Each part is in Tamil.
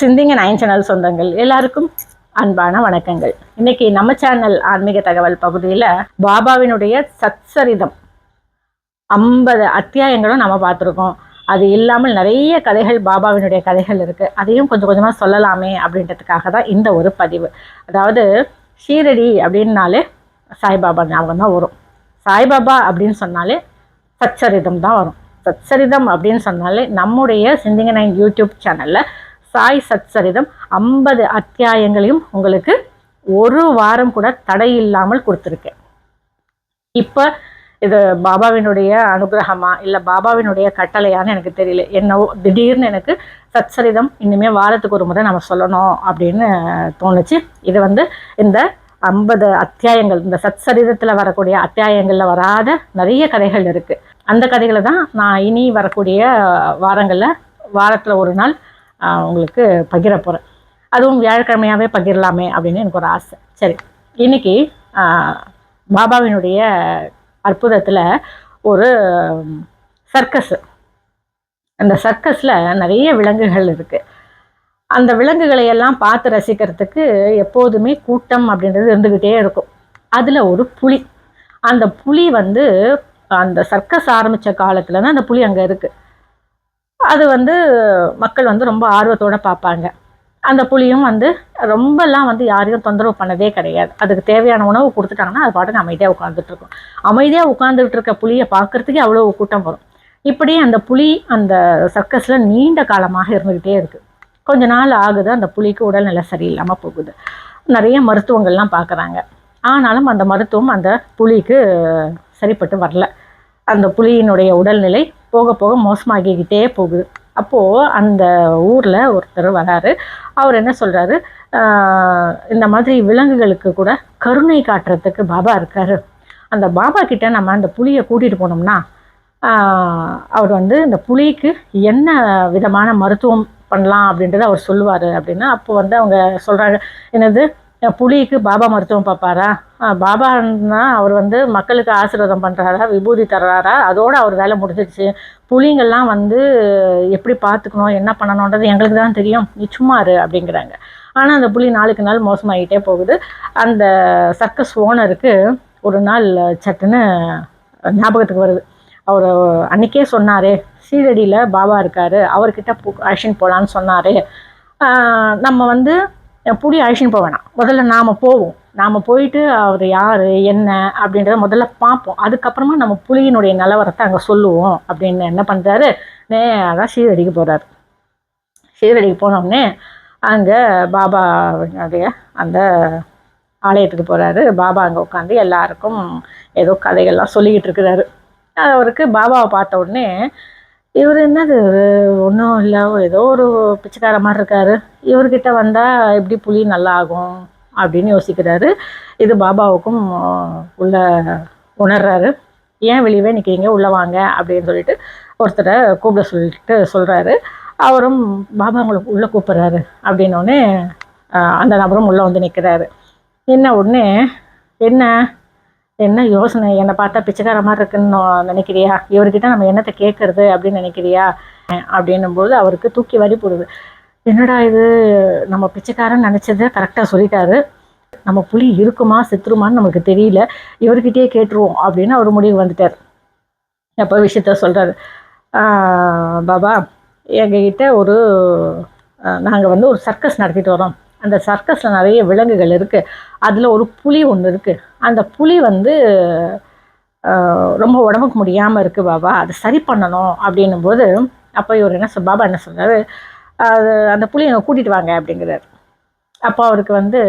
சிந்திங்க நயன் சேனல் சொந்தங்கள் எல்லாருக்கும் அன்பான வணக்கங்கள். இன்னைக்கு நம்ம சேனல் ஆன்மீக தகவல் பகுதியில் பாபாவினுடைய சத்சரிதம். ஐம்பது அத்தியாயங்களும் நம்ம பார்த்துருக்கோம். அது இல்லாமல் நிறைய கதைகள் பாபாவினுடைய கதைகள் இருக்குது அதையும் கொஞ்சம் கொஞ்சமாக சொல்லலாமே அப்படின்றதுக்காக தான் இந்த ஒரு பதிவு. அதாவது ஷீரடி அப்படின்னாலே சாய்பாபா ஞாபகம் தான் வரும். சாய்பாபா அப்படின்னு சொன்னாலே சச்சரிதம் தான் வரும். சச்சரிதம் அப்படின்னு சொன்னாலே நம்முடைய சிந்திங்க நைன் யூடியூப் சேனலில் சாய் சச்சரிதம் ஐம்பது அத்தியாயங்களையும் உங்களுக்கு ஒரு வாரம் கூட தடை இல்லாமல் கொடுத்துருக்கேன். இப்போ இது பாபாவினுடைய அனுகிரகமா இல்லை பாபாவினுடைய கட்டளையான்னு எனக்கு தெரியல. என்னவோ திடீர்னு எனக்கு சச்சரிதம் இனிமேல் வாரத்துக்கு ஒரு முறை நம்ம சொல்லணும் அப்படின்னு தோணுச்சு. இது வந்து இந்த ஐம்பது அத்தியாயங்கள் இந்த சச்சரிதத்தில் வரக்கூடிய அத்தியாயங்களில் வராத நிறைய கதைகள் இருக்குது அந்த கதைகளை தான் நான் இனி வரக்கூடிய வாரங்களில் வாரத்தில் ஒரு நாள் உங்களுக்கு பகிர போகிறேன் அதுவும் வியாழக்கிழமையாகவே பகிரலாமே அப்படின்னு எனக்கு ஒரு ஆசை. சரி இன்னைக்கு பாபாவினுடைய அற்புதத்தில் ஒரு சர்க்கஸ். அந்த சர்க்கஸில் நிறைய விலங்குகள் இருக்குது அந்த விலங்குகளை எல்லாம் பார்த்து ரசிக்கிறதுக்கு எப்போதுமே கூட்டம் அப்படின்றது இருந்துக்கிட்டே இருக்கும். அதில் ஒரு புலி. அந்த புலி வந்து அந்த சர்க்கஸ் ஆரம்பித்த காலத்தில் தான் அந்த புலி அங்கே இருக்குது அது வந்து மக்கள் வந்து ரொம்ப ஆர்வத்தோடு பார்ப்பாங்க. அந்த புளியும் வந்து ரொம்பலாம் வந்து யாரையும் தொந்தரவு பண்ணதே கிடையாது. அதுக்கு தேவையான உணவு கொடுத்துட்டாங்கன்னா அது பாட்டுக்கு அமைதியாக உட்காந்துட்ருக்கும் அமைதியாக உட்காந்துட்டு இருக்க புலியை பார்க்கறதுக்கே அவ்வளோ கூட்டம் வரும். இப்படி அந்த புளி அந்த சர்க்கஸில் நீண்ட காலமாக இருந்துக்கிட்டே இருக்குது கொஞ்ச நாள் ஆகுது அந்த புளிக்கு உடல்நிலை சரியில்லாமல் போகுது. நிறைய மருத்துவங்கள்லாம் பார்க்குறாங்க. ஆனாலும் அந்த மருத்துவம் அந்த புளிக்கு சரிப்பட்டு வரல. அந்த புலியினுடைய உடல்நிலை போக போக மோசமாகிக்கிட்டே போகுது. அப்போது அந்த ஊரில் ஒருத்தர் வராரு. அவர் என்ன சொல்கிறாரு இந்த மாதிரி விலங்குகளுக்கு கூட கருணை காட்டுறதுக்கு பாபா இருக்காரு. அந்த பாபா கிட்ட நம்ம அந்த புலியை கூட்டிகிட்டு போனோம்னா அவர் வந்து இந்த புலிக்கு என்ன விதமான மருத்துவம் பண்ணலாம் அப்படின்றத அவர் சொல்லுவார் அப்படின்னா அப்போ வந்து அவங்க சொல்கிறாங்க என்னது? புலிக்கு பாபா மருத்துவம் பார்ப்பாரா? பாபா பாபான்னா அவர் வந்து மக்களுக்கு ஆசீர்வாதம் பண்ணுறாரா விபூதி தர்றாரா? அதோடு அவர் வேலை முடிஞ்சிடுச்சு. புலிங்கெல்லாம் வந்து எப்படி பார்த்துக்கணும் என்ன பண்ணணுன்றது எங்களுக்கு தான் தெரியும். நீ சும்மா இரு அப்படிங்கிறாங்க. ஆனால் அந்த புலி நாளுக்கு நாள் மோசமாகிட்டே போகுது. அந்த சர்க்கஸ் ஓனருக்கு ஒரு நாள் சட்டுன்னு ஞாபகத்துக்கு வருது. அவர் அன்றைக்கே சொன்னாரே சீரடியில் பாபா இருக்கார் அவர்கிட்ட அழைச்சின்னு போகலான்னு சொன்னார். நம்ம வந்து புளி அழைச்சின்னு போக வேணாம் முதல்ல நாம் போவோம். நாம் போயிட்டு அவர் யார் என்ன அப்படின்றத முதல்ல பார்ப்போம். அதுக்கப்புறமா நம்ம புலியினுடைய நிலவரத்தை அங்கே சொல்லுவோம். அப்படின்னு என்ன பண்ணுறாரு நேராக சீரடிக்கு போகிறாரு சீரடிக்கு போனோடனே அங்கே பாபாவுடைய அந்த ஆலயத்துக்கு போகிறாரு பாபா அங்கே உட்காந்து எல்லாருக்கும் ஏதோ கதைகள்லாம் சொல்லிக்கிட்டு இருக்கிறாரு. அவருக்கு பாபாவை பார்த்த உடனே இவர் என்னது? ஒன்றும் இல்லை ஏதோ ஒரு பிச்சைக்கார மாதிரி இருக்காரு. இவர்கிட்ட வந்தால் எப்படி புலி நல்லா ஆகும் அப்படின்னு யோசிக்கிறாரு. இது பாபாவுக்கும் உள்ள உணர்றாரு. ஏன் வெளியவே நிற்கிறீங்க உள்ளே வாங்க அப்படின்னு சொல்லிட்டு ஒருத்தரை கூப்பிட சொல்லிட்டு சொல்கிறாரு அவரும் பாபா உங்களுக்கு உள்ளே கூப்பிட்றாரு அப்படின்னோடனே அந்த நபரும் உள்ளே வந்து நிற்கிறாரு என்ன உடனே என்ன? என்ன யோசனை? என்னை பார்த்தா பிச்சைக்கார மாதிரி இருக்குன்னு நினைக்கிறியா? இவர்கிட்ட நம்ம என்னத்தை கேட்கறது அப்படின்னு நினைக்கிறியா? அப்படின்னும் போது அவருக்கு தூக்கி வரி போடுது. என்னடா இது? நம்ம பிச்சைக்காரன் நினச்சதை கரெக்டாக சொல்லிட்டாரு. நம்ம புலி இருக்குமா செத்துருமான்னு நமக்கு தெரியல. இவர்கிட்டயே கேட்டுருவோம் அப்படின்னு அவர் முடிவு வந்துட்டார். அப்போ விஷயத்த சொல்கிறாரு பாபா எங்ககிட்ட ஒரு நாங்கள் வந்து ஒரு சர்க்கஸ் நடத்திட்டு வரோம். அந்த சர்க்கஸில் நிறைய விலங்குகள் இருக்குது அதில் ஒரு புலி ஒன்று இருக்குது அந்த புலி வந்து ரொம்ப உடம்புக்கு முடியாமல் இருக்குது பாபா. அதை சரி பண்ணணும் அப்படின்னும் போது அப்போ இவர் என்ன சொல் பாபா என்ன சொல்றாரு? அது அந்த புளியை எங்கே கூட்டிகிட்டு வாங்க அப்படிங்கிறார். அப்போ அவருக்கு வந்து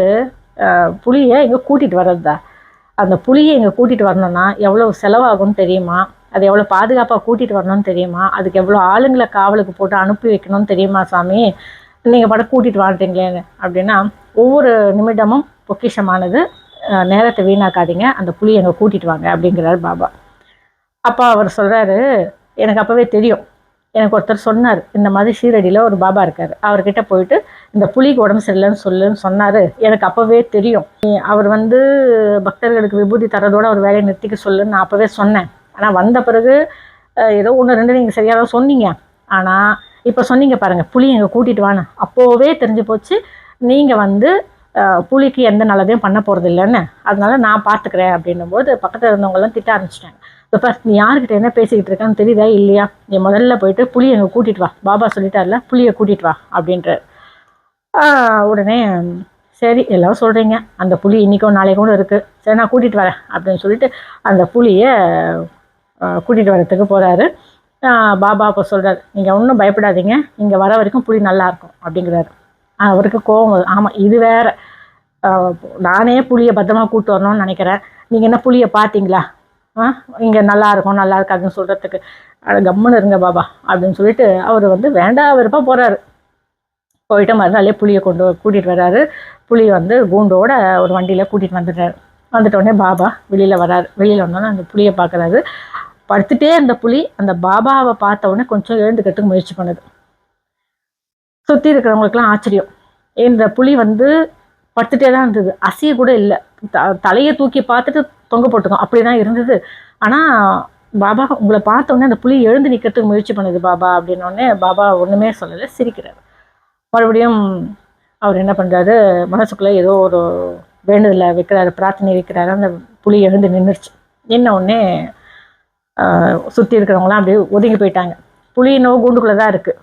புளியை எங்கே கூட்டிகிட்டு வர்றதா அந்த புளியை இங்கே கூட்டிகிட்டு வரணும்னா எவ்வளோ செலவாகும்னு தெரியுமா? அது எவ்வளோ பாதுகாப்பாக கூட்டிகிட்டு வரணும்னு தெரியுமா? அதுக்கு எவ்வளோ ஆளுங்களை காவலுக்கு போட்டு அனுப்பி வைக்கணும்னு தெரியுமா சாமி? நீங்கள் படம் கூட்டிகிட்டு வாழ்றீங்களேன்னு அப்படின்னா ஒவ்வொரு நிமிடமும் பொக்கிஷமானது நேரத்தை வீணாக்காதீங்க. அந்த புலியை எங்கள் கூட்டிகிட்டு வாங்க அப்படிங்கிறார் பாபா. அப்பா அவர் சொல்கிறாரு எனக்கு அப்போவே தெரியும். எனக்கு ஒருத்தர் சொன்னார். இந்த மாதிரி ஷீரடியில் ஒரு பாபா இருக்கார். அவர்கிட்ட போயிட்டு இந்த புலிக்கு உடம்பு சரியில்லைன்னு சொல்லுன்னு சொன்னார். எனக்கு அப்போவே தெரியும். அவர் வந்து பக்தர்களுக்கு விபூதி தரதோட அவர் வேலையை நிறுத்திக்க சொல்லுன்னு நான் அப்போவே சொன்னேன். ஆனால் வந்த பிறகு ஏதோ ஒன்று ரெண்டு நீங்கள் சரியாக தான் சொன்னீங்க. ஆனால் இப்போ சொன்னீங்க பாருங்கள் புளி எங்கள் கூட்டிகிட்டு வான்னு. அப்போவே தெரிஞ்சு போச்சு நீங்கள் வந்து புளிக்கு எந்த நல்லதையும் பண்ண போகிறது இல்லைன்னு. அதனால நான் பார்த்துக்கிறேன் அப்படின்னும் போது பக்கத்தில் இருந்தவங்கலாம் திட்ட ஆரம்பிச்சிட்டாங்க. இப்போ ஃபர்ஸ்ட் நீ யார்கிட்ட என்ன பேசிக்கிட்டு இருக்கான்னு தெரியுதா இல்லையா? நீ முதல்ல போயிட்டு புளி எங்கே கூட்டிகிட்டு வா. பாபா சொல்லிட்டார்ல புளியை கூட்டிகிட்டு வா அப்படின்றார். உடனே சரி எல்லாம் சொல்கிறீங்க அந்த புளி இன்றைக்கும் நாளைக்கு கூட இருக்குது சரி நான் கூட்டிகிட்டு வரேன் அப்படின்னு சொல்லிட்டு அந்த புளியை கூட்டிகிட்டு வரத்துக்கு போகிறாரு பாபா அப்போ சொல்கிறார் நீங்கள் ஒன்றும் பயப்படாதீங்க. இங்கே வர வரைக்கும் புளி நல்லாயிருக்கும் அப்படிங்கிறாரு. அவருக்கு கோவம் ஆமாம் இது வேற. நானே புளியை பத்திரமா கூட்டு வரணும்னு நினைக்கிறேன். நீங்கள் என்ன புளியை பார்த்தீங்களா? ஆ இங்கே நல்லா இருக்கும் நல்லா இருக்காதுன்னு சொல்கிறதுக்கு கம்முன்னு இருங்க பாபா அப்படின்னு சொல்லிட்டு அவர் வந்து வேண்டாம் விருப்பம் போகிறாரு போயிட்டு மறுநாளே புளியை கொண்டு கூட்டிகிட்டு வர்றாரு புளி வந்து கூண்டோட ஒரு வண்டியில் கூட்டிகிட்டு வந்துடுறாரு. வந்துட்டோடனே பாபா வெளியில் வராரு. வெளியில் வந்தோடனே அந்த புளியை பார்க்குறாரு படுத்துட்டே இருந்த புலி அந்த பாபாவை பார்த்த உடனே கொஞ்சம் எழுந்துக்கிறதுக்கு முயற்சி பண்ணுது. சுற்றி இருக்கிறவங்களுக்குலாம் ஆச்சரியம். இந்த புலி வந்து படுத்துட்டே தான் இருந்தது. அசைய கூட இல்லை. த தலையை தூக்கி பார்த்துட்டு தொங்க போட்டுக்கோம். அப்படி தான் இருந்தது. ஆனால் பாபா உங்களை பார்த்த அந்த புலி எழுந்து நிற்கிறதுக்கு முயற்சி பண்ணுது பாபா அப்படின்னோடனே பாபா ஒன்றுமே சொல்லலை சிரிக்கிறார். மறுபடியும் அவர் என்ன பண்ணுறாரு மனசுக்குள்ளே ஏதோ ஒரு வேண்டுதலை வைக்கிறாரு பிரார்த்தனை வைக்கிறாரு. அந்த புலி எழுந்து நின்றுச்சு நின்ன உடனே சுற்றி இருக்கிறவங்களாம் அப்படியே ஒதுங்கி போயிட்டாங்க. புலி நோ கூண்டுக்குள்ளே தான் இருக்குது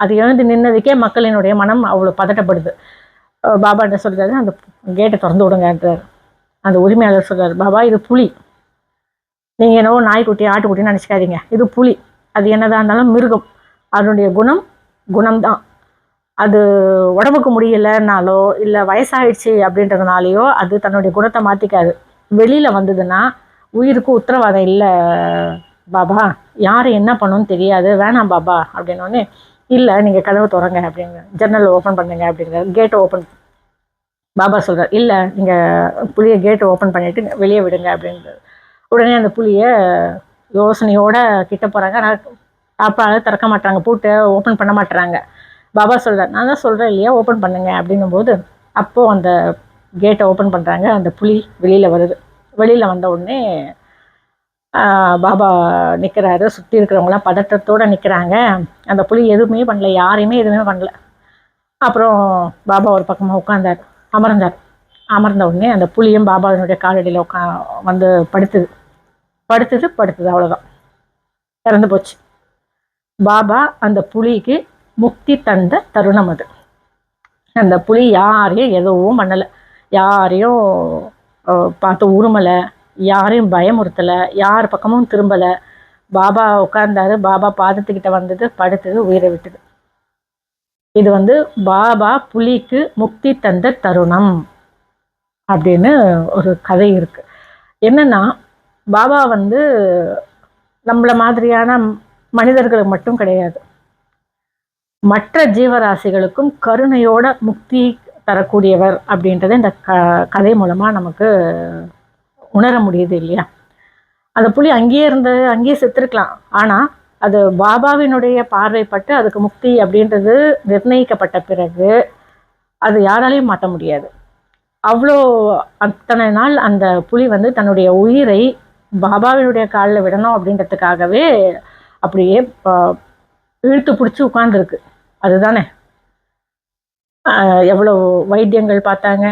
அது எழுந்து நின்னதுக்கே மக்களினுடைய மனம் அவ்வளோ பதட்டப்படுது. பாபா என்ன சொல்கிறாரு அந்த கேட்டை திறந்து விடுங்கன்றார். அந்த உரிமையாளர் சொல்கிறார் பாபா இது புலி. நீங்கள் என்னவோ நாய்க்குட்டி ஆட்டுக்குட்டின்னு நினச்சிக்காதீங்க. இது புலி. அது என்னதாக இருந்தாலும் மிருகம். அதனுடைய குணம் குணம்தான். அது உடம்புக்கு முடியலைன்னாலோ இல்லை வயசாகிடுச்சு அப்படின்றதுனாலையோ அது தன்னுடைய குணத்தை மாற்றிக்காது வெளியில் வந்ததுன்னா உயிருக்கு உத்தரவாதம் இல்லை பாபா. யார் என்ன பண்ணணும்னு தெரியாது. வேணாம் பாபா அப்படின்னோடனே இல்லை நீங்கள் கதவை திறங்க அப்படிங்க. ஜன்னல் ஓப்பன் பண்ணுங்க அப்படிங்கிற கேட்டை ஓப்பன் பாபா சொல்கிறார் இல்லை நீங்கள் புளியை கேட்டை ஓப்பன் பண்ணிவிட்டு வெளியே விடுங்க அப்படின்றது உடனே அந்த புளியை யோசனையோடு கிட்ட போகிறாங்க ஆனால் தாப்பால் திறக்க மாட்டாங்க பூட்டு ஓப்பன் பண்ண மாட்டுறாங்க பாபா சொல்கிறார் நான் தான் சொல்கிறேன் இல்லையா ஓப்பன் பண்ணுங்க அப்படின்னும் போது அப்போது அந்த கேட்டை ஓப்பன் பண்ணுறாங்க அந்த புளி வெளியில் வருது. வெளியில் வந்த உடனே பாபா நிற்கிறாரு சுற்றி இருக்கிறவங்களாம் பதட்டத்தோடு நிற்கிறாங்க அந்த புலி எதுவுமே பண்ணல யாரையுமே எதுவுமே பண்ணல. அப்புறம் பாபா ஒரு பக்கமாக உட்காந்தார் அமர்ந்தார். அமர்ந்த உடனே அந்த புளியும் பாபாவினுடைய காலடியில் உட்கா வந்து படுத்துது. படுத்தது படுத்தது அவ்வளோதான் இறந்து போச்சு. பாபா அந்த புலிக்கு முக்தி தந்த தருணம் அது. அந்த புலி யாரையும் எதுவும் பண்ணலை. யாரையும் பார்த்து உருமலை. யாரையும் பயமுறுத்தலை. யார் பக்கமும் திரும்பலை. பாபா உட்கார்ந்தாரு. பாபா பாதத்துக்கிட்ட வந்தது படுத்தது உயிரை விட்டது. இது வந்து பாபா புலிக்கு முக்தி தந்த தருணம் அப்படின்னு ஒரு கதை இருக்கு. என்னன்னா பாபா வந்து நம்மள மாதிரியான மனிதர்களுக்கு மட்டும் கிடையாது. மற்ற ஜீவராசிகளுக்கும் கருணையோட முக்தி தரக்கூடியவர் அப்படின்றத இந்த க கதை மூலமாக நமக்கு உணர முடியுது இல்லையா? அந்த புலி அங்கேயே இருந்து அங்கேயே செத்துருக்கலாம். ஆனால் அது பாபாவினுடைய பார்வைப்பட்டு அதுக்கு முக்தி அப்படின்றது நிர்ணயிக்கப்பட்ட பிறகு அது யாராலையும் மாற்ற முடியாது. அவ்வளோ அத்தனை நாள் அந்த புலி வந்து தன்னுடைய உயிரை பாபாவினுடைய காலில் விடணும் அப்படின்றதுக்காகவே அப்படியே இழுத்து பிடிச்சி உட்காந்துருக்கு அதுதானே? எவ்வளோ வைத்தியங்கள் பார்த்தாங்க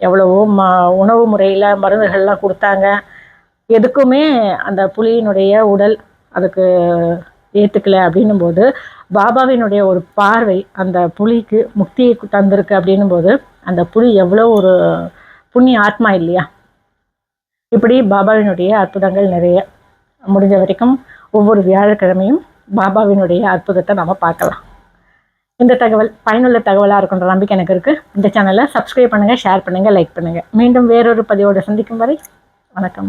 எவ்வளவோ ம உணவு முறையில் மருந்துகள்லாம் கொடுத்தாங்க. எதுக்குமே அந்த புலியினுடைய உடல் அதுக்கு ஏற்றுக்கலை அப்படின்னும் போது பாபாவினுடைய ஒரு பார்வை அந்த புலிக்கு முக்தியை தந்திருக்கு அப்படின்னும் போது அந்த புலி எவ்வளோ ஒரு புண்ணிய ஆத்மா இல்லையா? இப்படி பாபாவினுடைய அற்புதங்கள் நிறைய. முடிஞ்ச வரைக்கும் ஒவ்வொரு வியாழக்கிழமையும் பாபாவினுடைய அற்புதத்தை நம்ம பார்க்கலாம். இந்த தகவல் பயனுள்ள தகவலாக இருக்குன்ற நம்பிக்கை எனக்கு இருக்குது இந்த சேனலை சப்ஸ்கிரைப் பண்ணுங்கள் ஷேர் பண்ணுங்கள் லைக் பண்ணுங்கள் மீண்டும் வேறொரு பதிவோடு சந்திக்கும் வரை வணக்கம்.